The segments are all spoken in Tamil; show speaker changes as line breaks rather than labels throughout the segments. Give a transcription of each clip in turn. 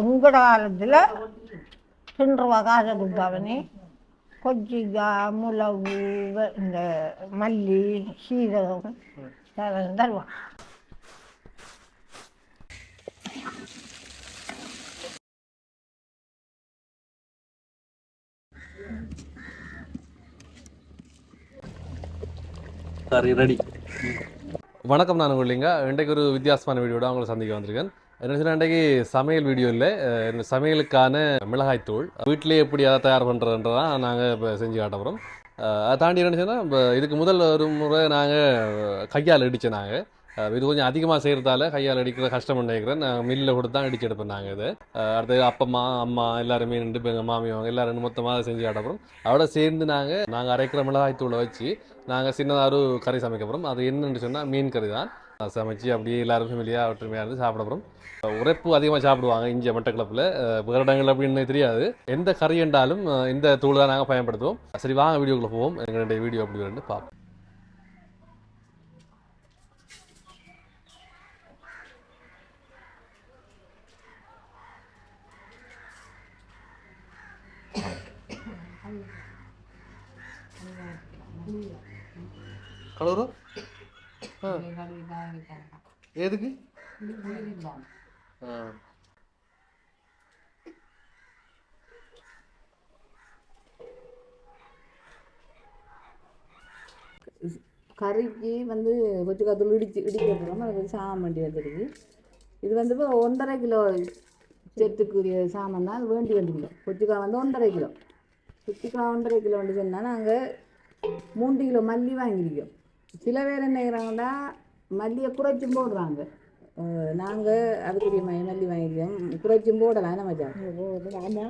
உங்களோட காலத்தில் ரெண்டு ரூபா காசை கொடுத்தாவனே கொச்சிக்காய் மிளகு இந்த மல்லி சீரகம் அதெல்லாம் தருவான்
சரி ரெடி வணக்கம் நான் உங்களிங்க இன்றைக்கு ஒரு வித்தியாசமான வீடியோட உங்களை சந்திக்க வந்திருக்கேன். என்ன சொன்னா சமையல் வீடியோ இல்லை. சமையலுக்கான மிளகாய் தூள். வீட்டிலேயே எப்படி அதை தயார் பண்ணுறதுன்றதான் நாங்கள் இப்போ செஞ்சு காட்ட போகிறோம் அதை தாண்டி என்ன சொன்னால் இப்போ இதுக்கு முதல் ஒரு முறை நாங்கள் கையால் அடித்தோம் நாங்கள் இது கொஞ்சம் அதிகமாக செய்கிறதால கையால் அடிக்கிற கஷ்டம் நினைக்கிறேன் நாங்கள் மில்லில் கொடுத்து தான் அடிச்சு எடுப்போம் நாங்கள் இது. அடுத்தது அப்பம்மா அம்மா எல்லாருமே நின்று இப்போ எங்கள் மாமி அவங்க எல்லாரும் மொத்தமாக செஞ்சு காட்ட போகிறோம் அதோட சேர்ந்து நாங்கள் நாங்கள் அரைக்கிற மிளகாய் தூளை வச்சு நாங்கள் சின்னதாக ஒரு கறி சமைக்க போகிறோம் அது என்னென்னு சொன்னால் மீன் கறி தான் சமைச்சு அப்படியே எல்லாரும் ஃபேமிலியாக ஒற்றுமையாக இருந்து சாப்பிட போகிறோம் உரைப்பு அதிகமாக சாப்பிடுவாங்க இங்கே மட்டக்கிழப்பில் வேறு இடங்கள் அப்படின்னு தெரியாது. எந்த கறி என்றாலும் இந்த தூள் தான் நாங்கள் பயன்படுத்துவோம். சரி வாங்க வீடியோக்குள்ளே போவோம். எங்களுடைய வீடியோ அப்படி ரெண்டு பார்ப்போம். கலரும் எதுக்கு? ஆ.
கறிக்கு வந்து கொச்சுக்காத்தூள் இடிச்சு இடிக்கிறோம் அது சாமான் வேண்டி வந்துருக்கு இது வந்து இப்போ ஒன்றரை கிலோ செத்துக்குரிய சாமான் தான். அது வேண்டி வந்துருக்கோம் கொச்சிக்காய் வந்து ஒன்றரை கிலோ. கொச்சிக்காய் ஒன்றரை கிலோ வந்து சொன்னால் நாங்கள் மூன்று கிலோ மல்லி வாங்கியிருக்கோம். சில பேர் என்ன செய்கிறாங்கன்னா மல்லியை குறைச்சும் போடுறாங்க. நாங்கள் அதுக்குரிய ம- மல்லி வாங்கியிருக்கோம். குறைச்சும் போடலாம். என்ன மச்சான்?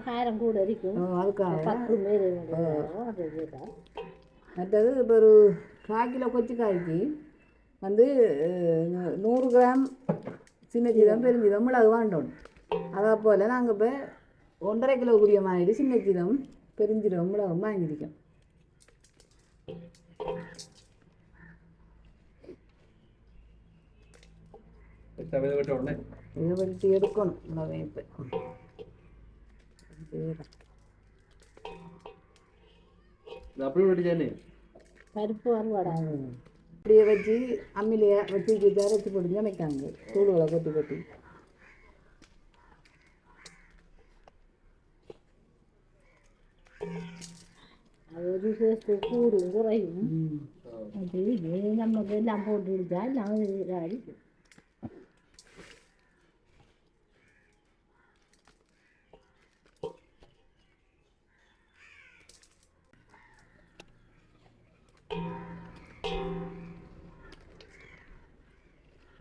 காரம் கூட இருக்கும்
அதுக்காக.
பத்து பேர்
மற்றது இப்போ ஒரு கால் கிலோ கொச்சிக்காய்க்கு வந்து நூறு கிராம் சின்ன சீரகம் பெருஞ்சீரகம் மிளகு வாண்டோம் அதே போல் நாங்கள் இப்போ ஒன்றரை கிலோக்குரிய மாதிரி சின்ன சீரகம் பெருஞ்சீரகம் மிளகும் வாங்கியிருக்கோம்.
விட்ட உடனே
இதை வச்சு எடுக்கணும் மிளகை இப்போ
அப்படி விட்டுச்சானே
பருப்பு வருவாடா
அப்படியே வச்சு அம்மிலேயே வச்சு வச்சு அரைச்சி போட்டு சமைக்காங்க தூளுகளை கொட்டி கொட்டி
அது ஒரு சேர்த்து கூடும் குறையும்
ம்
அது இது நமக்கு எல்லாம் போட்டு விட்டா எல்லாம் இதாக அடிக்கும்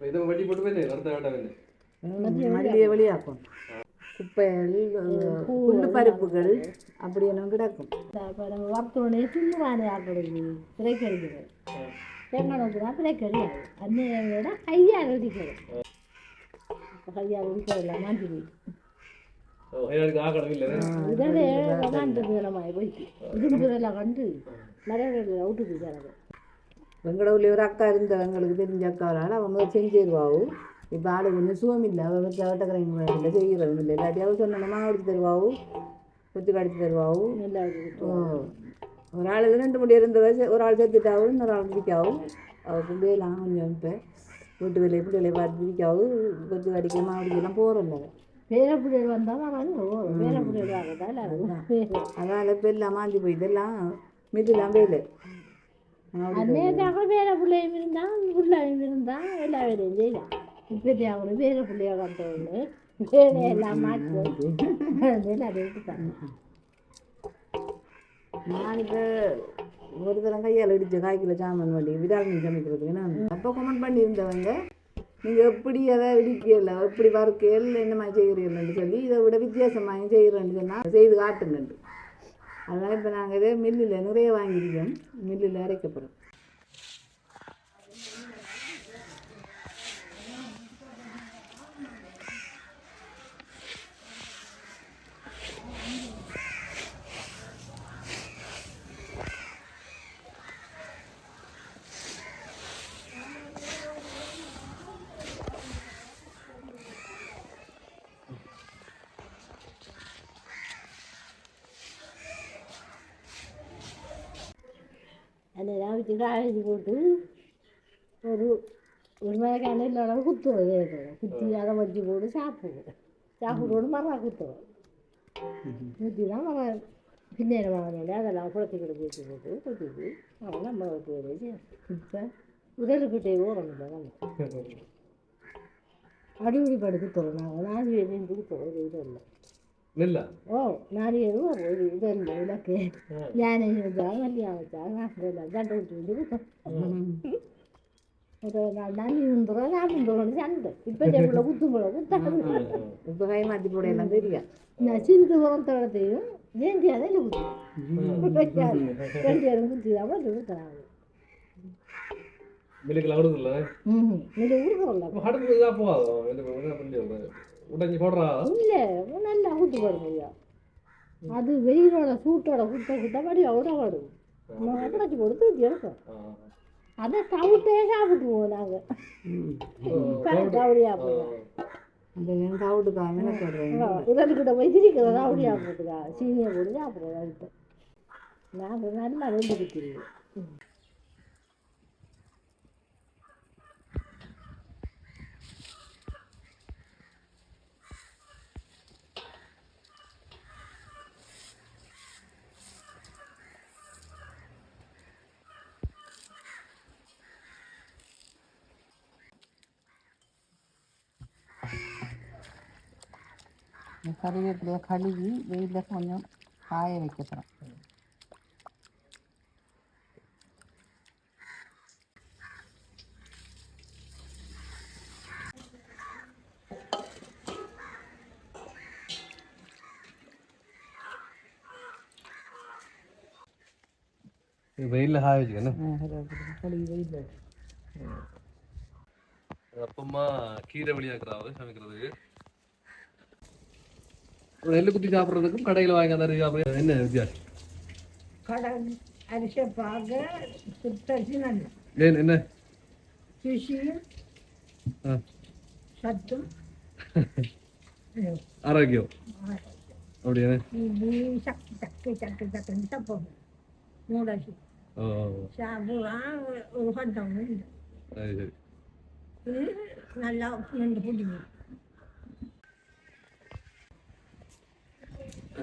இதை வெட்டி போட்டு போய் அடுத்த வேண்டாம் வேணும்
மல்லியை வெளியாக்கும் குப்பைகள் பருப்புகள் அப்படி என்ன கிடக்கும்
வறுத்தோடனே துண்ணுவானே ஆக்கிறது பிரேக் அடிக்கிறது தேங்காய் ஊற்றினா பிரேக் அடிக்காது அந்த மாட்டி போயிட்டு
எனக்கு ஆகணும் இல்லை
இதே கமாண்டு நம்ம போயிட்டு இதுக்கு எல்லாம் கண்டு மரங்கள் அவுட்டு போயிட்டு
எங்களோட ஊர்ல ஒரு அக்கா இருந்த எங்களுக்கு தெரிஞ்ச அக்காவால் அவன் முதல் செஞ்சிருவாவு இப்போ ஆளு கொஞ்சம் சுகம் இல்லை. அவள் வச்சு அவட்டக்கிறவங்க இல்லை செய்கிறவங்க இல்லை. இல்லாட்டி அவள் சொன்னா அடிச்சு தருவாவு கொச்சு கடிச்சு தருவாவு ஒரு ஆள் ரெண்டு முடி இருந்தவ செ- ஒரு ஆள் செத்துட்டாவும் இன்னொரு ஆள் பிடிக்காவும் அவள் பிள்ளையெல்லாம் கொஞ்சம் இப்போ வீட்டு வேலையை பிள்ளைகளை பார்த்து பிடிக்காவும் கொச்சு கடிக்க மாவடிக்கெல்லாம் போகிறோம்ல
பேர பிள்ளைகள் வந்தால் பேர பிள்ளைகள்
அதனால் இப்போ எல்லாம் மாஞ்சி போயிட்டு எல்லாம் மிதிலாம் வேலை.
அன்னைக்காக பேர பிள்ளையும் இருந்தால் பிள்ளையும் இருந்தால் எல்லா வேலையும் செய்யலாம் இப்போதைய அவங்க பேர பிள்ளைய வந்தவங்க வேலையெல்லாம் மாற்றி அதெல்லாம் எடுத்துட்டாங்க
நான் இப்போ ஒரு தரம் கையால் அடித்த காய் கிலோ சாமான் வண்டி விடாமல் சமைக்கிறதுக்கு நான் அப்போ கமெண்ட் பண்ணியிருந்தவங்க நீங்கள் எப்படி அதை இடிக்கல எப்படி வறுக்கையில் என்ன மாதிரி செய்கிறீர்கள்னு சொல்லி இதை விட வித்தியாசமாக செய்கிறேன்னு சொன்னால் செய்து காட்டுங்கண்டு அதனால் இப்போ நாங்கள் இதே மில்லில் நிறைய வாங்கியிருக்கோம். மில்லில் அரைக்கப்படும்.
அவிச்சு காய்ச்சி போட்டு ஒரு ஒரு மணிக்கான இல்லைனா குத்துவோம். குத்தி அதை வச்சு போட்டு சாப்பிடுவோம். சாப்பிடுவோம் மரம் குத்துவோம். குத்தி தான் மரம் பின்னேற வாங்கினோட அதெல்லாம் குளத்துக்கிட்ட போட்டு போட்டு குத்திட்டு அவன் நம்ம வரைச்சி இப்போ? உடலுக்கிட்டே ஓடணும் நம்ம அடிப்படி படுத்து தரோம் நாங்கள் நாலு பேர் தரோம் இது இல்லை ഓ നാരികേരും ഒരു ഇതല്ലേ ഇതൊക്കെ ഞാൻ ചിന്തോളത്തെയും ജയന്തി അതെല്ലാം കുത്തും രണ്ടുപേരും കുത്തി അവിടെ കുത്തണം
മില്ലുകൾ അവിടെ മില്ലുകൾ உடஞ்சி போடுறா.
இல்ல நல்லா ஊத்து பாருங்க ஐயா. அது வெயிலோட சூட்டோட குத்த குத்த மாதிரி அவ்வளோ வரும் நம்ம உடச்சி கொடுத்து எடுக்கும் அதை தவிட்டே சாப்பிட்டுவோம் நாங்கள் தவறியா போயிடும்
அந்த என் தவிட்டுக்கா எனக்கு
உடலுக்கிட்ட போய் சிரிக்கிறதா போட்டுக்கா சீனியை போட்டு சாப்பிட்றதா? நான் நல்லா ரெண்டு
கறிவேப்பிலையை கழுவி வெயிலில் கொஞ்சம் காய வைக்கிறோம்
வெயிலில் காய வச்சுக்கணும்
கழுவி வெயிலில்
அப்பமா கீரை வெளியாக்குறாவது சமைக்கிறதுக்கு. நெல் குத்தி சாப்பிட்றதுக்கும் கடையில் வாங்கி அந்த சாப்பிட்றது என்ன வித்தியாசம்
கடல் அரிசப்பாக சுத்தரிசி நல்ல
ஏன் என்ன
ருசியும் சத்தும்
ஆரோக்கியம் அப்படியே
சக்கு சக்கு சக்கு சக்குன்னு தப்போம் மூடாச்சு
ஓ
சாப்பிடா ஒரு கட்டம் நல்லா நின்று பிடிக்கும்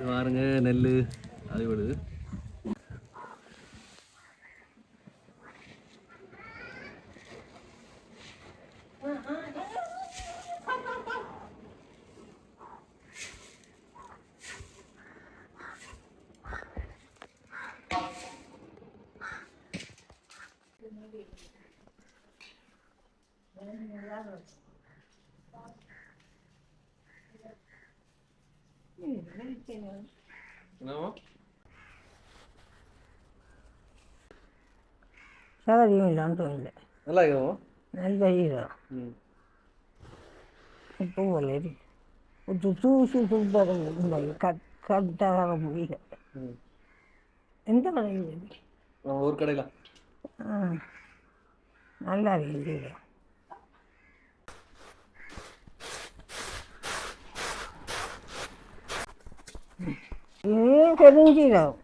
பாருங்க நெல் அது விடுது என்னவா
சகதியும் இல்லாமல் இல்லை
நல்லா இருக்குமா?
நல்ல
ம்.
இப்போ ஒரு தூசி துப்புறது கட் கட்டாக முடியல. எந்த கடையில்
ஒரு கடையில்.
நல்லா இருக்கு ஈரம் இது தெரிஞ்சிடும்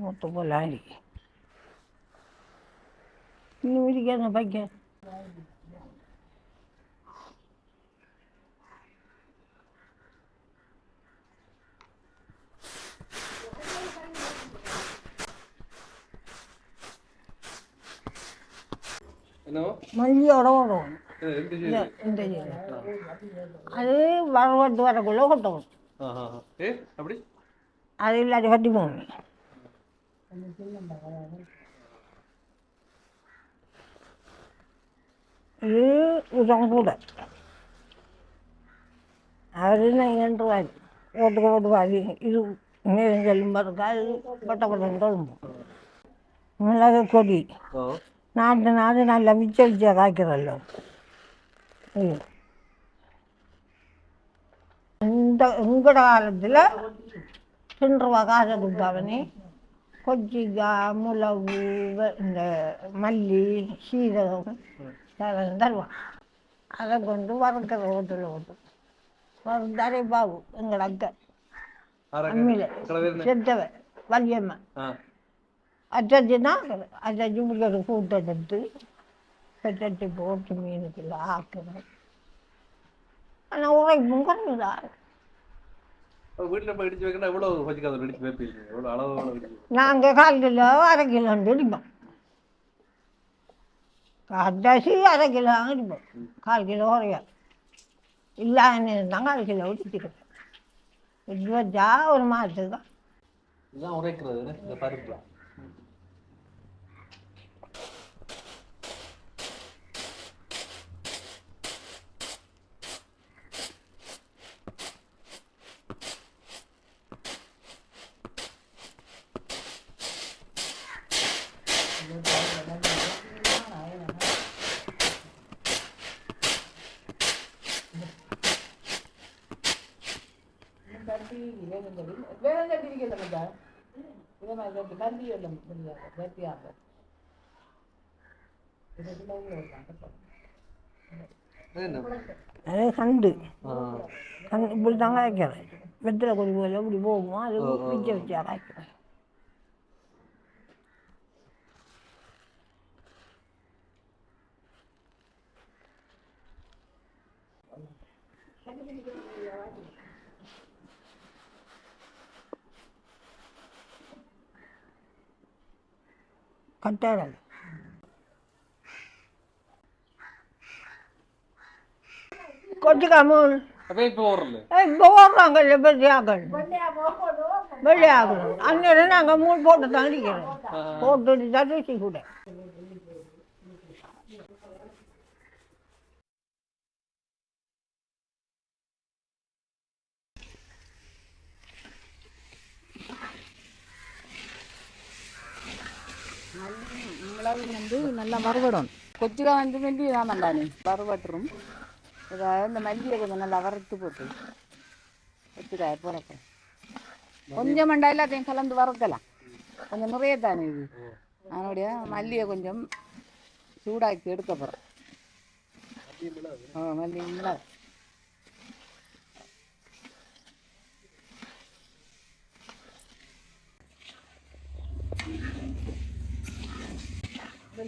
மொத்த போல இருக்கு இன்னும் இருக்காத பைக்க
என்னவா இது
இந்த இது. அது வரவட்டு வரக்குள்ள கொட்டணும்
அப்படி
அது இல்லாத கட்டி போகணும் இது உரம் கூட அவர் என்றுவார் ஓட்டு ஓட்டுவார் இது நேரம் செல்லும் பிறகு அது பட்ட பட்டம் தொழும்பும் மிளகு கொடி நாட்டு நாடு நல்லா மிச்ச காய்க்கிறல்லோ இது. இந்த உங்களோட காலத்தில் ரெண்டு ரூபா காசை கொடுத்தாவனே கொச்சிக்காய் மிளகு வெ- இந்த மல்லி சீரகம் அதெல்லாம் தருவான் அதை கொண்டு வறுக்கிற ஓட்டில் ஓட்டு தரை பாபு எங்கள் அக்கா. அம்மியில்.
அக்கட பேர் என்ன?
செத்தவ வள்ளியம்மா.
ஆ.
அச்சாச்சின்னா அச்சாச்சி ஒரு கூட்டெடுத்து பெட்டட்டி போட்டு மீனுக்குள்ள ஆக்கணும் ஆனால் உழைப்பும்
அப்ப வீட்டுல போய் இடிச்சு வைக்கணும் எவ்வளவு பச்சிக்காத இடிச்சு வைப்பீங்க. எவ்வளவு அளவு
நாங்கள் கால் கிலோ அரை இடிப்போம். கிலோ இடிப்போம். கால் கிலோ குறையா. இல்லாமல் இருந்தாங்க அரை கிலோ இடிச்சுக்கிறோம் இடிச்சு வச்சா ஒரு மாதத்துக்கு தான்.
இதுதான் உரைக்கிறது என்ன? இந்த பருப்பு
கட்டி வேகம் கட்டி வேகம் கட்டி இருக்கிறத மச்சா இதே மாதிரி கட்டி கட்டி எல்லாம் முடியாது கட்டியாக
அது என்ன
அது கண்டு
ஆ.
கண்டு இப்படி தான் காய்க்கிறேன் வெத்தில கொடி போல இப்படி போகுமோ அது பிச்சை வச்சா காய்க்கிறேன் கட்டாடல் கொச்சிக்காமல்
அப்ப இப்ப ஓடுறல
இப்போ ஓடுறாங்க வெள்ளையாக்கள் வெள்ளையாகணும் அந்நேரம் நாங்கள் மூணு போட்டு தான் அடிக்கிறோம் போட்டு தான் ருசி கூட
மிளகு வந்து நல்லா வறுபடணும் கொச்சிக்காய் வந்து வேண்டி தான் நல்லானே வறுபட்டுரும் இதை இந்த மல்லியை கொஞ்சம் நல்லா வறுத்து போட்டு. கொச்சிக்காய் போகிறப்ப கொஞ்சம் மண்டா எல்லாத்தையும் கலந்து வறுக்கலாம். கொஞ்சம் நிறைய தானே இது. அதனுடைய மல்லியை கொஞ்சம் சூடாக்கி எடுக்க போகிறோம் ஆ மல்லி மிளகு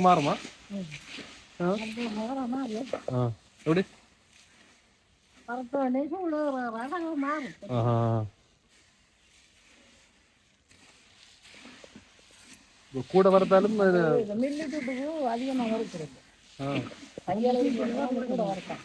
மாறுமா ஆ ஆ எப்படி கூட வரதாலும் இது
மில்லு துட்டுக்கு அதிகமாக
ஆ
கையாளி கூட வறுக்கலாம்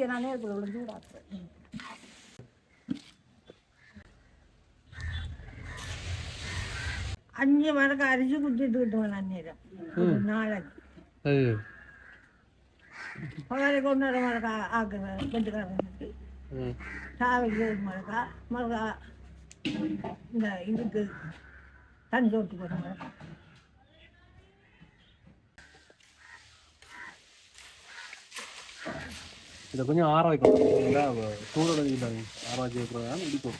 மல்லியை நான் நேரத்தில் விழுந்து சூடாக்குறேன்
அஞ்சு மரக்கு அரிசி குத்திட்டு விட்டுவேன் அந்நேரம் நாளைக்கு பகலை கொண்டு வர மரக்கா ஆக்குறேன் வீட்டுக்காரனுக்கு
ம்.
சாவைக்கு மரக்கா மரக்கா இந்த இதுக்கு தண்ணி சோட்டுக்கு ஒரு மரக்கா
இதை கொஞ்சம் ஆற வைக்கணும் இல்லை. சூடோட வைக்கிறாங்க ஆற வச்சு வைக்கிறதா இடிக்கும்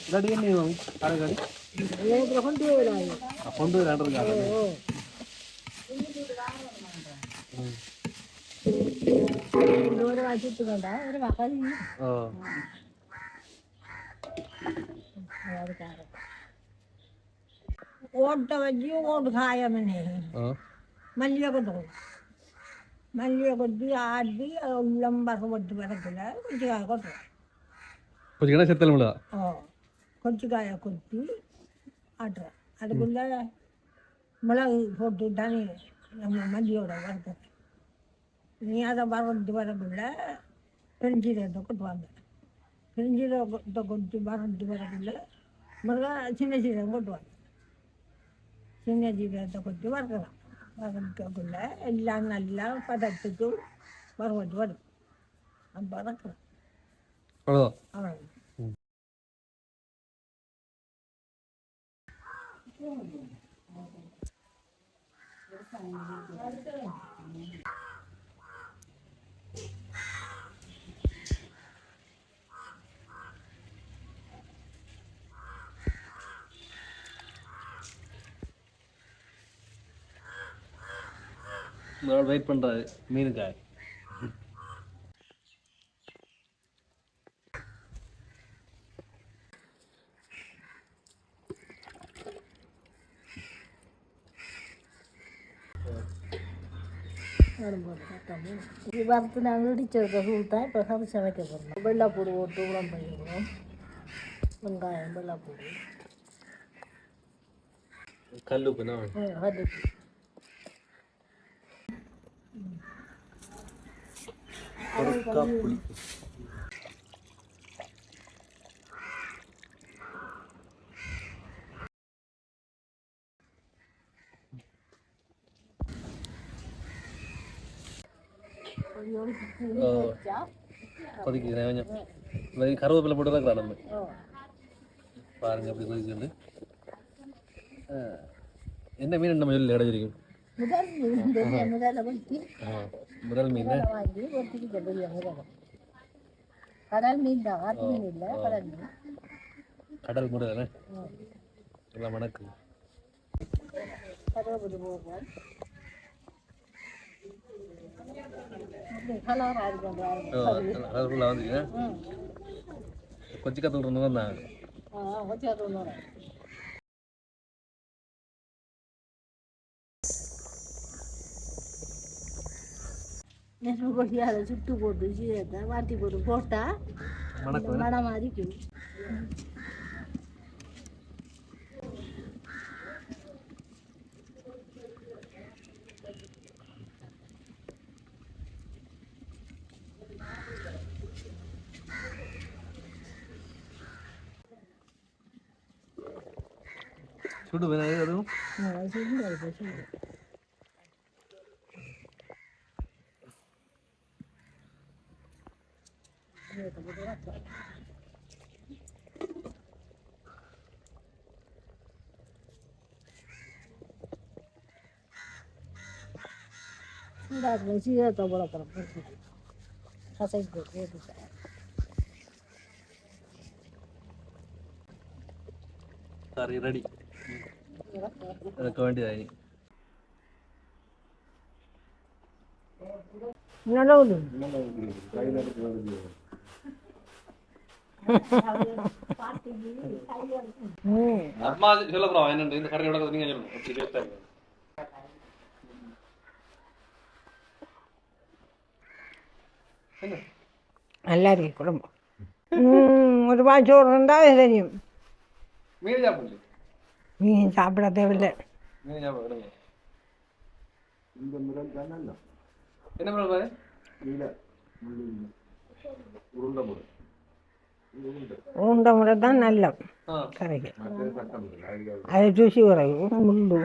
இல்லாட்டி என்ன
இதில் கொண்டு
கொண்டு விளையாண்டுருக்காங்க
கொண்டா
ஓட்டை வச்சு ஓட்டு காயமனே.
ஓ
மல்லிகை மல்லிகை கொட்டி ஆட்டி உள்ளம் பசப்பட்டு வரக்குள்ள கொச்சிக்காய கொட்டுவோம்
கொஞ்சம் கிட்ட செத்தல் முடியா
ஓ கொச்சிக்காயை கொட்டி ஆட்டுறோம் அதுக்குள்ளே மிளகு போட்டு தனி நம்ம மல்லியோட வறுத்து நீ அதை வறண்டு வரக்குள்ள பெருஞ்சீரகத்தை கொட்டுவாங்க பெருஞ்சீரகத்தை கொட்டி வறண்டு வரக்குள்ள மிளகா சின்ன சீரகம் கொட்டுவாங்க சின்ன ஜீரகத்தை கொட்டி வறுக்கலாம். வறுக்கக்குள்ள எல்லாம் நல்லா பதத்துக்கு வறுவட்டு வரும் அப்போ வறுக்கலாம்
அவ்வளோதான்
அவ்வளோ
ஒரு வெயிட் பண்ணுறாரு மீனுக்காய்
இது வறுத்து நாங்கள் இடிச்சிருக்க சூள் தான் இப்போ சமைச்சு சமைக்க போகிறோம் வெள்ளைப்பூடு போட்டு உரம் பண்ணிக்கிறோம் வெங்காயம் வெள்ளைப்பூடு
கல் உப்புனா
அதுக்கு
புளி ஓ கொதிக்கிறேன் கொஞ்சம் இந்த கருவேப்பிலை போட்டு தான் நம்ம பாருங்க அப்படி கொதிச்சுண்டு என்ன மீன் நம்ம சொல்லி இடைஞ்சிருக்கும்
முதல் மீன் பெரிய முதல்ல
முதல் மீன்
வாங்கி ஒட்டிக்கிட்ட பெரிய முதல்ல கடல் மீன் தான் ஆட்டு மீன் இல்லை கடல் மீன்
கடல் தானே எல்லாம் வந்து கொச்சி கத்தல் இருந்தவங்க தான்
கொஞ்சம் அது ஒன்று நெருப்பு கொட்டி அதை சுட்டு போட்டு சீரத்தை வாட்டி போட்டு போட்டா
மணக்கு
மடம் அரிக்கும்
சுடு வேணும் அதுவும்
இந்த சீரத்தை போட போகிறோம் கசைக்கு போட்டு
கறி ரெடி எனக்கு வேண்டியதாகி
நல்லது
அம்மா சொல்ல போகிறோம் என்னண்டு இந்த கறியோட கதை நீங்கள் சொல்லணும் அப்படி கேட்டாங்க
நல்லா இருக்கு குடும்பம் ம், ஒரு வாய் சோறு இருந்தால் தெரியும்
மீன் சாப்பிடல
மீன் உருண்டை முறை தான் நல்ல கரைக்கு. அது ருசி குறைவு முள்ளு.